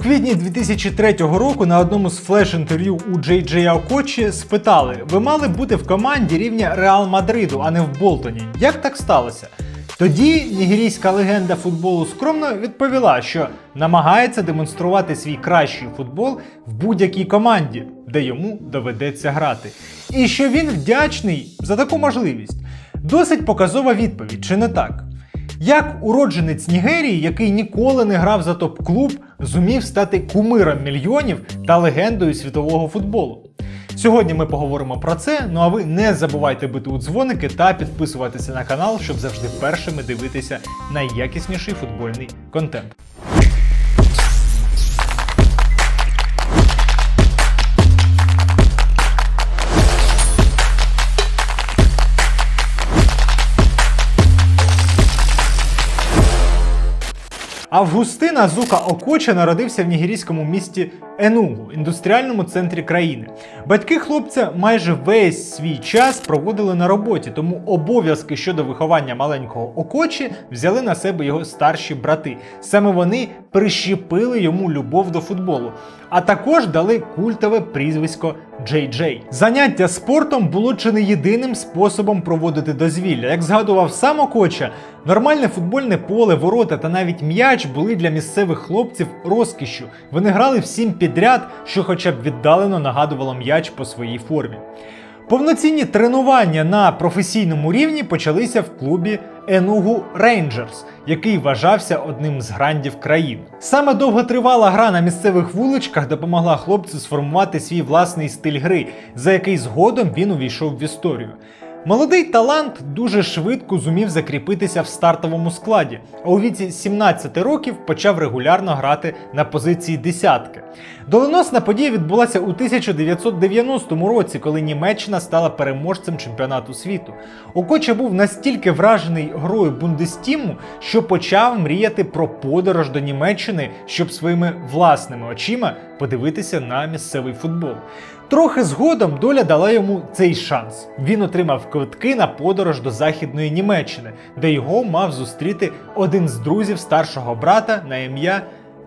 квітні 2003 року на одному з флеш-інтерв'ю у Джей Джей Окочі спитали: ви мали бути в команді рівня Реал Мадриду, а не в Болтоні. Як так сталося? Тоді нігерійська легенда футболу скромно відповіла, що намагається демонструвати свій кращий футбол в будь-якій команді, де йому доведеться грати. І що він вдячний за таку можливість. Досить показова відповідь, чи не так? Як уродженець Нігерії, який ніколи не грав за топ-клуб, зумів стати кумиром мільйонів та легендою світового футболу. Сьогодні ми поговоримо про це. Ну а ви не забувайте бити у дзвоники та підписуватися на канал, щоб завжди першими дивитися найякісніший футбольний контент. Августин Азука Окоча народився в нігерійському місті Енугу, індустріальному центрі країни. Батьки хлопця майже весь свій час проводили на роботі, тому обов'язки щодо виховання маленького Окочі взяли на себе його старші брати. Саме вони прищепили йому любов до футболу, а також дали культове прізвисько Джей Джей. Заняття спортом було чи не єдиним способом проводити дозвілля. Як згадував сам Окоча, нормальне футбольне поле, ворота та навіть м'яч були для місцевих хлопців розкішю. Вони грали всім підряд, що хоча б віддалено нагадувало м'яч по своїй формі. Повноцінні тренування на професійному рівні почалися в клубі Енугу Рейнджерс, який вважався одним з грандів країни. Саме довготривала гра на місцевих вуличках допомогла хлопцю сформувати свій власний стиль гри, за який згодом він увійшов в історію. Молодий талант дуже швидко зумів закріпитися в стартовому складі, а у віці 17 років почав регулярно грати на позиції десятки. Доленосна подія відбулася у 1990 році, коли Німеччина стала переможцем чемпіонату світу. Окоча був настільки вражений грою Бундестіму, що почав мріяти про подорож до Німеччини, щоб своїми власними очима подивитися на місцевий футбол. Трохи згодом доля дала йому цей шанс. Він отримав квитки на подорож до Західної Німеччини, де його мав зустріти один з друзів старшого брата на ім'я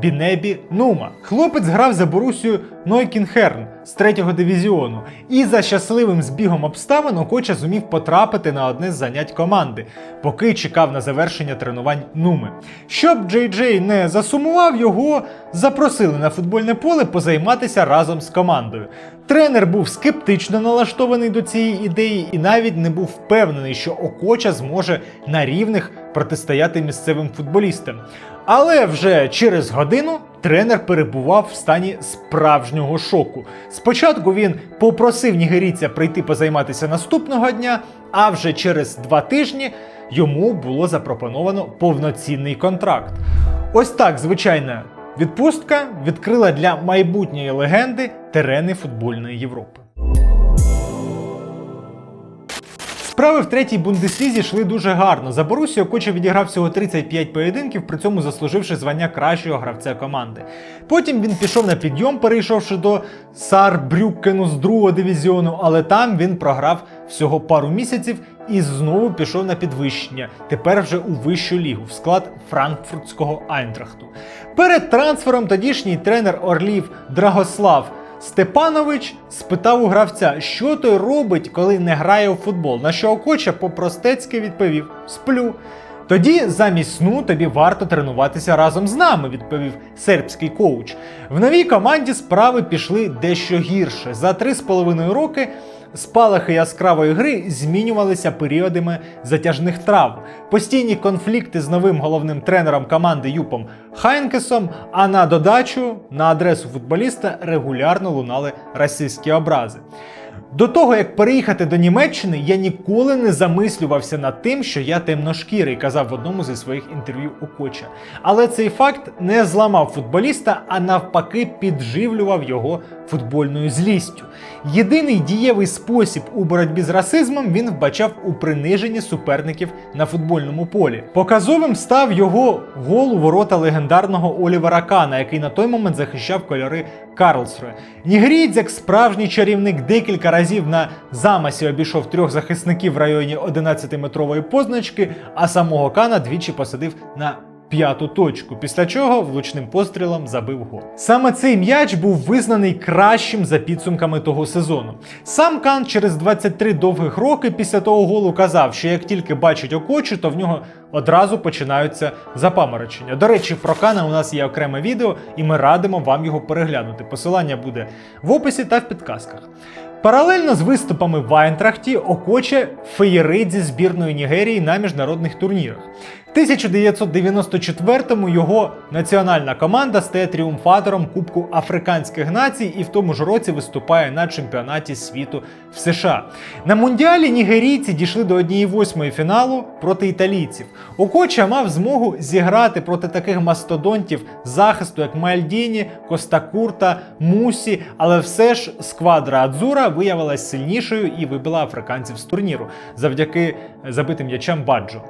Бінебі Нума. Хлопець грав за Борусію Нойкінхерн з третього дивізіону, і за щасливим збігом обставин Окоча зумів потрапити на одне з занять команди, поки чекав на завершення тренувань Нуми. Щоб Джей Джей не засумував, його запросили на футбольне поле позайматися разом з командою. Тренер був скептично налаштований до цієї ідеї і навіть не був впевнений, що Окоча зможе на рівних протистояти місцевим футболістам. Але вже через годину тренер перебував в стані справжнього шоку. Спочатку він попросив нігерійця прийти позайматися наступного дня, а вже через два тижні йому було запропоновано повноцінний контракт. Ось так звичайна відпустка відкрила для майбутньої легенди терени футбольної Європи. Справи в третій бундеслізі йшли дуже гарно. За Борусію Коча відіграв всього 35 поєдинків, при цьому заслуживши звання кращого гравця команди. Потім він пішов на підйом, перейшовши до Сарбрюкену з другого дивізіону, але там він програв всього пару місяців і знову пішов на підвищення. Тепер вже у вищу лігу в склад франкфуртського Айнтрахту. Перед трансфером тодішній тренер Орлів Драгослав. Степанович спитав у гравця, що той робить, коли не грає у футбол. На що Окоча по-простецьки відповів: Сплю. Тоді замість сну тобі варто тренуватися разом з нами, відповів сербський коуч. В новій команді справи пішли дещо гірше. За три з половиною роки спалахи яскравої гри змінювалися періодами затяжних травм, постійні конфлікти з новим головним тренером команди Юпом Хайнкесом. А на додачу на адресу футболіста регулярно лунали російські образи. До того як переїхати до Німеччини, я ніколи не замислювався над тим, що я темношкірий, казав в одному зі своїх інтерв'ю у Коча. Але цей факт не зламав футболіста, а навпаки, підживлював його футбольною злістю. Єдиний дієвий спосіб у боротьбі з расизмом він вбачав у приниженні суперників на футбольному полі. Показовим став його гол у ворота легендарного Олівера Кана, який на той момент захищав кольори Карлсруе. Нігерієць, як справжній чарівник, декілька разів на замасі обійшов трьох захисників в районі 11-метрової позначки, а самого Кана двічі посадив на п'яту точку, після чого влучним пострілом забив гол. Саме цей м'яч був визнаний кращим за підсумками того сезону. Сам Кан через 23 довгих роки після того голу казав, що як тільки бачить окочу, то в нього одразу починаються запаморочення. До речі, про Кана у нас є окреме відео, і ми радимо вам його переглянути. Посилання буде в описі та в підказках. Паралельно з виступами в Айнтрахті Окоче феєридзі збірної Нігерії на міжнародних турнірах. В 1994-му його національна команда стає тріумфатором Кубку африканських націй і в тому ж році виступає на чемпіонаті світу в США. На мундіалі нігерійці дійшли до 1-8 фіналу проти італійців. Окоча мав змогу зіграти проти таких мастодонтів захисту, як Мальдіні, Костакурта, Мусі, але все ж сквадра Адзура виявилась сильнішою і вибила африканців з турніру завдяки забитим м'ячам Баджо.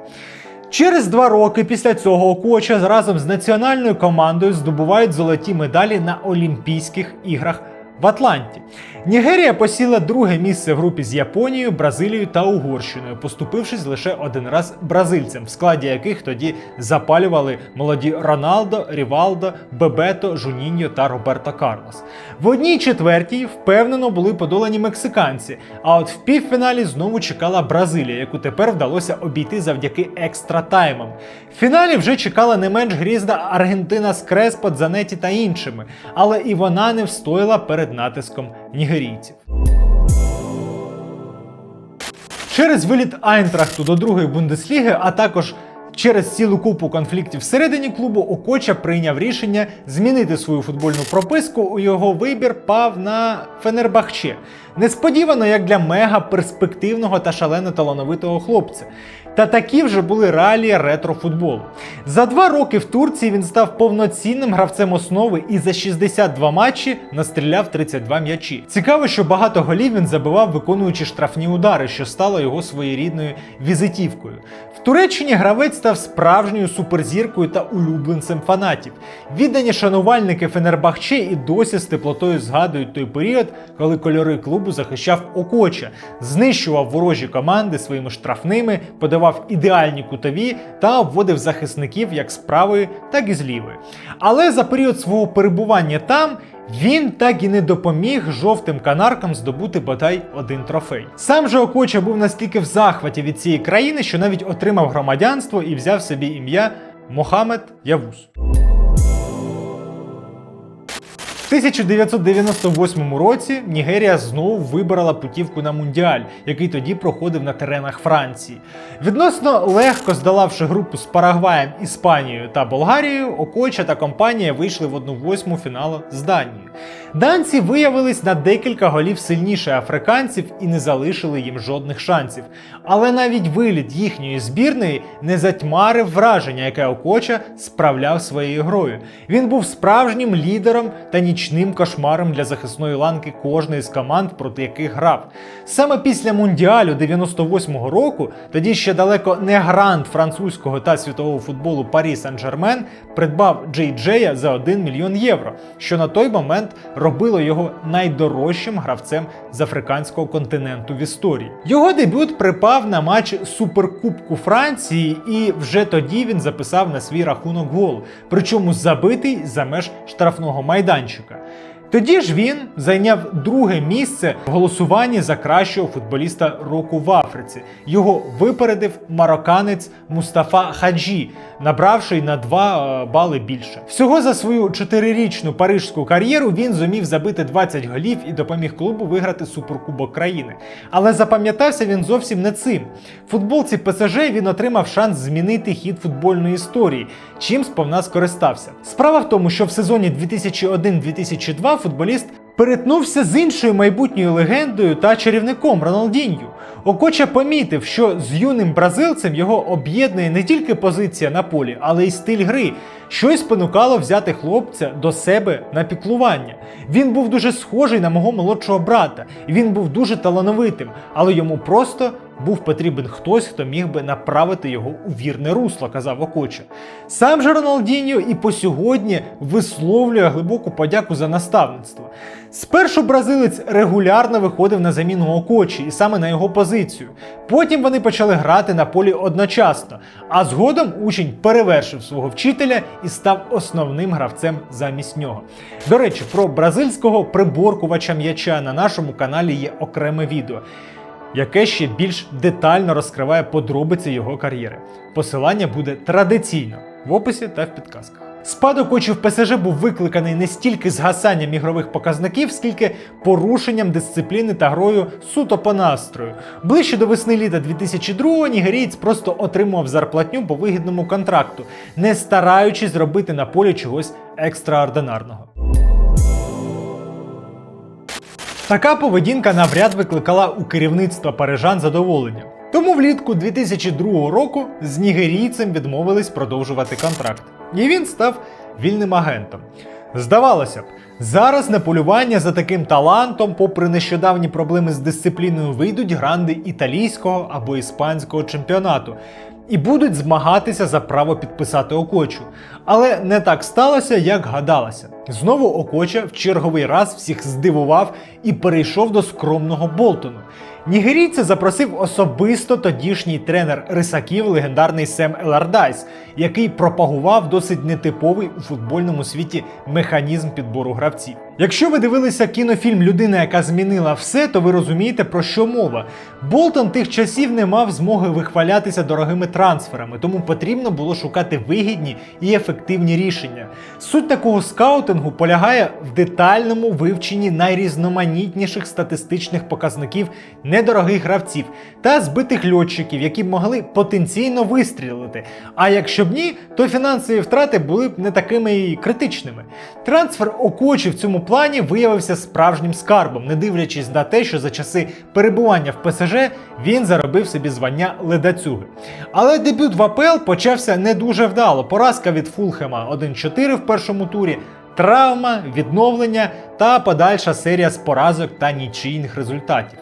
Через два роки після цього Окоча разом з національною командою здобувають золоті медалі на Олімпійських іграх в Атланті. Нігерія посіла друге місце в групі з Японією, Бразилією та Угорщиною, поступившись лише один раз бразильцям, в складі яких тоді запалювали молоді Роналдо, Рівалдо, Бебето, Жуніньо та Роберто Карлос. В одній четвертій впевнено були подолані мексиканці. А от в півфіналі знову чекала Бразилія, яку тепер вдалося обійти завдяки екстратаймам. В фіналі вже чекала не менш грізна Аргентина з Креспо, Дзанеті та іншими, але і вона не встояла перед натиском нігерійців. Через виліт Айнтрахту до другої бундесліги, а також через цілу купу конфліктів всередині клубу, Окоча прийняв рішення змінити свою футбольну прописку. У його вибір пав на Фенербахче. Несподівано як для мега перспективного та шалено талановитого хлопця. Та такі вже були реалії ретро-футболу. За два роки в Турції він став повноцінним гравцем основи і за 62 матчі настріляв 32 м'ячі. Цікаво, що багато голів він забивав, виконуючи штрафні удари, що стало його своєрідною візитівкою. В Туреччині гравець став справжньою суперзіркою та улюбленцем фанатів. Віддані шанувальники Фенербахче і досі з теплотою згадують той період, коли кольори клубу захищав Окоча, знищував ворожі команди своїми штрафними, подавав ідеальні кутові та обводив захисників як з правої, так і з лівої. Але за період свого перебування там. Він так і не допоміг жовтим канаркам здобути бодай один трофей. Сам же Окоча був настільки в захваті від цієї країни, що навіть отримав громадянство і взяв собі ім'я Мохамед Явус. В 1998 році Нігерія знову вибрала путівку на мундіаль, який тоді проходив на теренах Франції. Відносно легко здолавши групу з Парагваєм, Іспанією та Болгарією, Окоча та компанія вийшли в 1-8 фіналу з Данією. Данці виявились на декілька голів сильніше африканців і не залишили їм жодних шансів. Але навіть виліт їхньої збірної не затьмарив враження, яке Окоча справляв своєю грою. Він був справжнім лідером та нічним кошмаром для захисної ланки кожної з команд, проти яких грав. Саме після мундіалю 98-го року, тоді ще далеко не грант французького та світового футболу Парі Сен-Жермен придбав Джей Джея за 1 мільйон євро, що на той момент робило його найдорожчим гравцем з африканського континенту в історії. Його дебют припав на матч Суперкубку Франції, і вже тоді він записав на свій рахунок гол, причому забитий за меж штрафного майданчика. Тоді ж він зайняв друге місце в голосуванні за кращого футболіста року в Африці. Його випередив марокканець Мустафа Хаджі, набравши на 2 бали більше. Всього за свою чотирирічну парижську кар'єру він зумів забити 20 голів і допоміг клубу виграти суперкубок країни. Але запам'ятався він зовсім не цим. Футболці ПСЖ він отримав шанс змінити хід футбольної історії, чим сповна скористався. Справа в тому, що в сезоні 2001-2002 футболіст перетнувся з іншою майбутньою легендою та чарівником Роналдінью. Окоча помітив, що з юним бразилцем його об'єднує не тільки позиція на полі, але й стиль гри, що й спонукало взяти хлопця до себе на піклування. Він був дуже схожий на мого молодшого брата, він був дуже талановитим, але йому просто був потрібен хтось, хто міг би направити його у вірне русло, казав Окоча. Сам же Роналдіньо і по сьогодні висловлює глибоку подяку за наставництво. Спершу бразилець регулярно виходив на заміну Окочі і саме на його позицію. Потім вони почали грати на полі одночасно, а згодом учень перевершив свого вчителя і став основним гравцем замість нього. До речі, про бразильського приборкувача м'яча на нашому каналі є окреме відео. Яке ще більш детально розкриває подробиці його кар'єри. Посилання буде традиційно в описі та в підказках. Спадок очів ПСЖ був викликаний не стільки згасанням ігрових показників, скільки порушенням дисципліни та грою суто по настрою. Ближче до весни літа 2002-го нігерієць просто отримував зарплатню по вигідному контракту, не стараючись зробити на полі чогось екстраординарного. Така поведінка навряд викликала у керівництва парижан задоволення. Тому влітку 2002 року з нігерійцем відмовились продовжувати контракт. І він став вільним агентом. Здавалося б, зараз на полювання за таким талантом, попри нещодавні проблеми з дисципліною, вийдуть гранди італійського або іспанського чемпіонату і будуть змагатися за право підписати Окочу. Але не так сталося, як гадалося. Знову Окоча в черговий раз всіх здивував і перейшов до скромного Болтону. Нігерійця запросив особисто тодішній тренер рисаків, легендарний Сем Елардайс, який пропагував досить нетиповий у футбольному світі механізм підбору гравців. Якщо ви дивилися кінофільм Людина, яка змінила все, то ви розумієте про що мова. Болтон тих часів не мав змоги вихвалятися дорогими трансферами, тому потрібно було шукати вигідні і ефективні рішення. Суть такого скаутингу полягає в детальному вивченні найрізноманітніших статистичних показників недорогих гравців та збитих льотчиків, які б могли потенційно вистрілити. А якщо б ні, то фінансові втрати були б не такими і критичними. Трансфер Окочі в цьому плані виявився справжнім скарбом, не дивлячись на те, що за часи перебування в ПСЖ він заробив собі звання ледацюги. Але дебют в АПЛ почався не дуже вдало. Поразка від Фулхема 1-4 в першому турі. Травма, відновлення та подальша серія з поразок та нічийних результатів.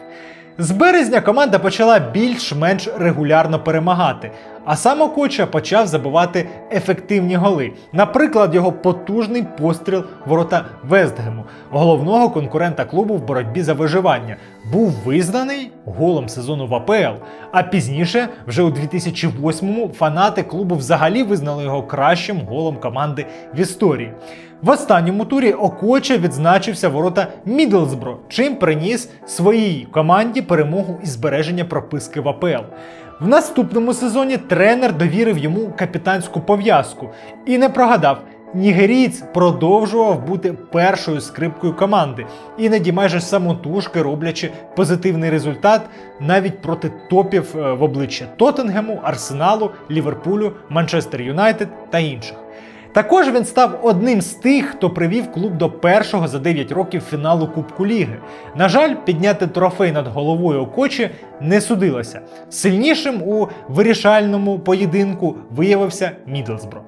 З березня команда почала більш-менш регулярно перемагати, а сам Окоча почав забивати ефективні голи. Наприклад, його потужний постріл ворота Вестгему, головного конкурента клубу в боротьбі за виживання, був визнаний голом сезону в АПЛ. А пізніше, вже у 2008-му, фанати клубу взагалі визнали його кращим голом команди в історії. В останньому турі Окоча відзначився ворота Мідлсбро, чим приніс своїй команді перемогу і збереження прописки в АПЛ. В наступному сезоні тренер довірив йому капітанську пов'язку і не прогадав. Нігерієць продовжував бути першою скрипкою команди, іноді майже самотужки роблячи позитивний результат навіть проти топів е, в обличчя Тоттенгему, Арсеналу, Ліверпулю, Манчестер Юнайтед та інших. Також він став одним з тих, хто привів клуб до першого за 9 років фіналу Кубку Ліги. На жаль, підняти трофей над головою Окочі не судилося. Сильнішим у вирішальному поєдинку виявився Мідлсбро.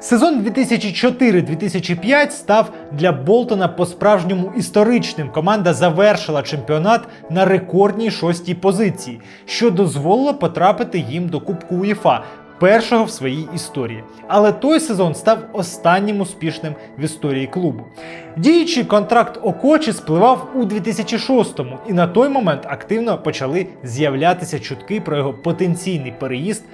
Сезон 2004-2005 став для Болтона по-справжньому історичним. Команда завершила чемпіонат на рекордній шостій позиції, що дозволило потрапити їм до Кубку УЄФА першого в своїй історії. Але той сезон став останнім успішним в історії клубу. Діючий контракт Окочі спливав у 2006-му, і на той момент активно почали з'являтися чутки про його потенційний переїзд.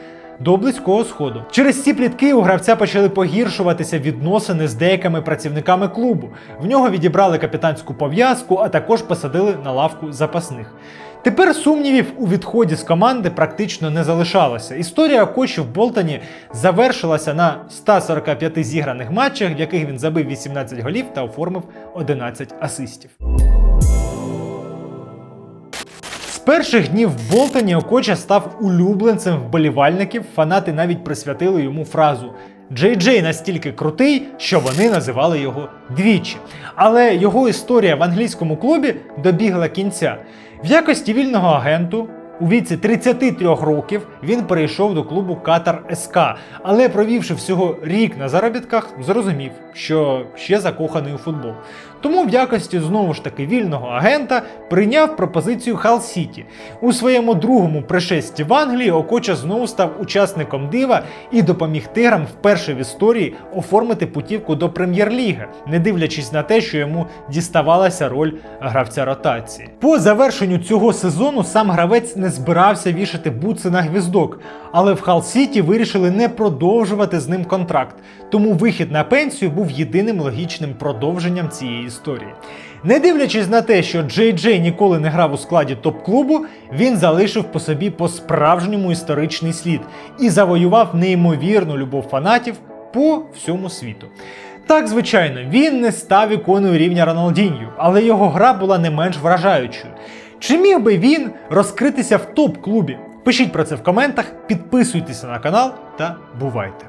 До близького сходу через ці плітки у гравця почали погіршуватися відносини з деякими працівниками клубу. В нього відібрали капітанську пов'язку, а також посадили на лавку запасних. Тепер сумнівів у відході з команди практично не залишалося. Історія Кочі в Болтоні завершилася на 145 зіграних матчах, в яких він забив 18 голів та оформив 11 асистів. З перших днів в Болтоні Окоча став улюбленцем вболівальників. Фанати навіть присвятили йому фразу Джей Джей настільки крутий, що вони називали його двічі. Але його історія в англійському клубі добігла кінця. В якості вільного агенту у віці 33 років він перейшов до клубу Катар СК, але провівши всього рік на заробітках, зрозумів, що ще закоханий у футбол. Тому в якості знову ж таки вільного агента прийняв пропозицію Хал Сіті. У своєму другому пришесті в Англії Окоча знову став учасником дива і допоміг тиграм вперше в історії оформити путівку до прем'єр-ліги, не дивлячись на те, що йому діставалася роль гравця ротації. По завершенню цього сезону сам гравець не збирався вішати бутси на гвіздок, але в Хал Сіті вирішили не продовжувати з ним контракт. Тому вихід на пенсію був єдиним логічним продовженням цієї історії. Не дивлячись на те, що Джей Джей ніколи не грав у складі топ-клубу, він залишив по собі по-справжньому історичний слід і завоював неймовірну любов фанатів по всьому світу. Так, звичайно, він не став іконою рівня Роналдінью, але його гра була не менш вражаючою. Чи міг би він розкритися в топ-клубі? Пишіть про це в коментах, підписуйтеся на канал та бувайте!